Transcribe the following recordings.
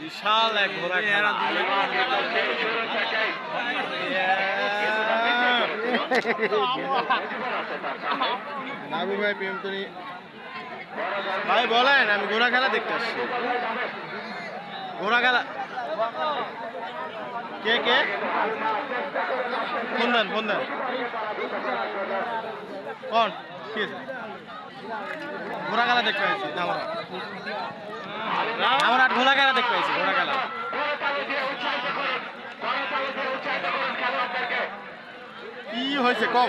বিশাল এক ঘোড়া নাবু ভাই প্রেমতনি ভাই, বলেন, আমি ঘোড়া খেলা দেখতে আসছি। ঘোড়া খেলা কে কে? ফোন দেন ফোন দেন। কোন? কি ঘোড়া খেলা দেখতে আমার আমার আট ঘোড়া খেলা দেখতে পাইছি ঘোড়া খেলা কি হয়েছে কম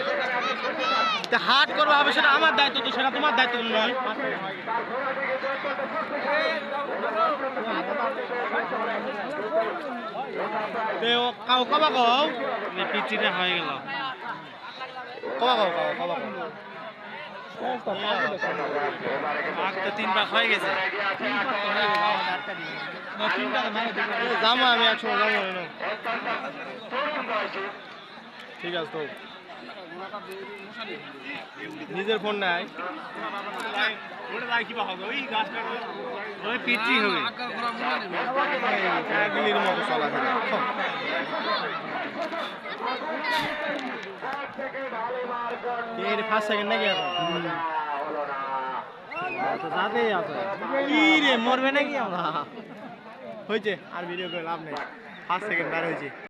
হাট করব হবে সেটা আমার দায়িত্ব তো সেটা তোমার দায়িত্ব নয়। কবা কও? পিচিটা হয়ে গেল কবা কও কবা যাব আমি একসময় যাব ঠিক আছে তো। নিজের ফোন নাই ওই পিচি হবে একদিনের মতো চলাফেরা ফার্স্ট সেকেন্ড নাকি এখন যাতেই আছে কি রে মরবে নাকি আমরা হয়েছে আর ভিডিও করে লাভ নেই ফার্স্ট সেকেন্ড বার হয়েছে